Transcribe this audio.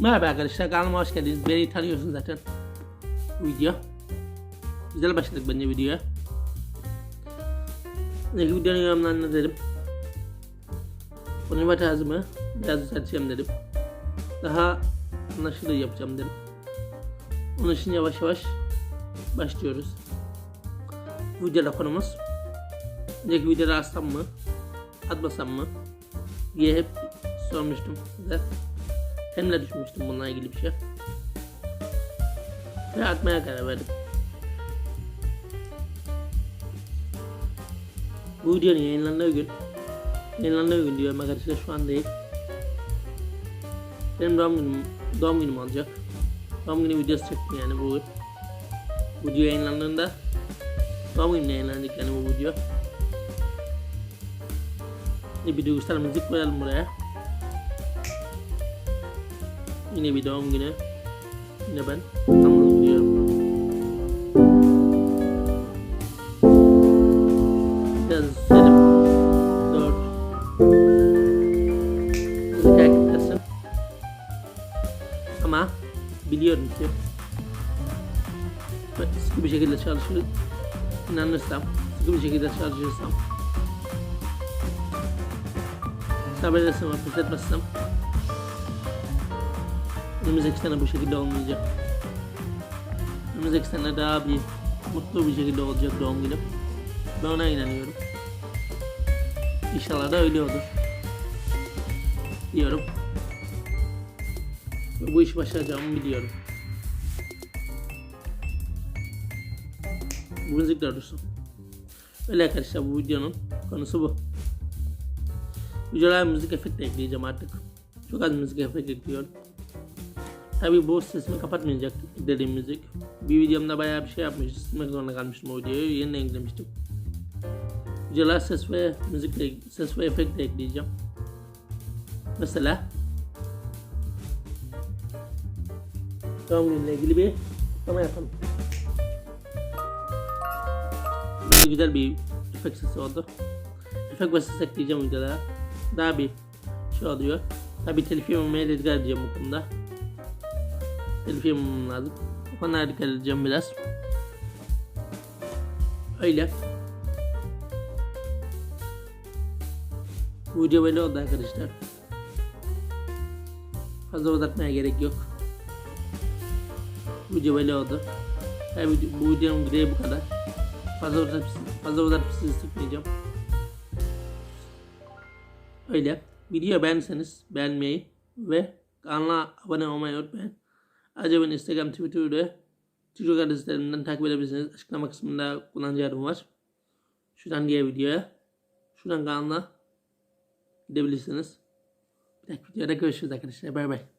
Merhaba arkadaşlar kanalıma hoş geldiniz. Beni tanıyorsunuz zaten. Video. Güzel başladık bence videoya. Peki videonun yorumlarını dedim. Konuşma tarzımı biraz düzelteceğim dedim. Daha anlaşılır yapacağım dedim. Onun için yavaş yavaş başlıyoruz. Bu videoda konumuz önceki videoda atsam mı atmasam mı diye hep sormuştum size. Hem de düşünmüştüm bununla ilgili bir şey. Ve atmaya karar verdim. Bu videonun yayınlandığı gün yayınlandığı gün diyorum arkadaşlar şu an değil. Benim doğum günüm, doğum günüm olacak. Doğum günü videosu çektim yani bu video yayınlandığında doğum günü yayınlanacak yani bu video. Bir duygusal müzik koyalım buraya. Yine bir doğum günü. Yine ben hamur gidiyorum. Biraz üstelim. Dört. Müzik eklesin. Ama biliyorum ki sıkı bir şekilde çalışır, inanırsam, sıkı bir şekilde çalışırsam sabredersem ve pes önümüzdeki sene bu şekilde olmayacak. Önümüzdeki sene daha bir mutlu bir şekilde olacak doğum günüm. Ben ona inanıyorum. İnşallah da öyle olur. Diyorum. Ve bu işi başaracağımı biliyorum. Bu müzik doğrusu. Öyle arkadaşlar bu videonun konusu bu. Videolara müzik efekti ekleyeceğim artık. Çok az müzik efekti ekliyorum. Tabii bu sesimi kapatmayacak dediğim müzik. Bir videomda bayağı bir şey yapmıştım. Silmek zorunda kalmıştım o videoyu. Yeniden eklemiştim. Videolara ses ve müzik de, ses ve efekt de ekleyeceğim. Mesela doğum günüyle ilgili bir kutlama yapalım. Böyle güzel bir efekt sesi oldu. Efekt ve ses ekleyeceğim videolara. Daha bir şey oluyor. Tabii telif yememeye dikkat edeceğim bu konuda. Telif yememem lazım. O konulara dikkat edeceğim biraz. Öyle. Bu video böyle oldu arkadaşlar. Fazla uzatmaya gerek yok. Bu video böyle oldu. Yani bu videonun videoyu bu kadar. Fazla uzatıp, fazla uzatıp sizi sıkmayacağım. Öyle. Video beğendiyseniz beğenmeyi ve kanala abone olmayı unutmayın. Ayrıca beni Instagram, Twitter ve TikTok adreslerinden takip edebilirsiniz. Açıklama kısmında kullanıcı adım var. Şuradan diğer videoya. Şuradan kanala gidebilirsiniz. Bir dahaki videoda görüşürüz arkadaşlar. Bay bay.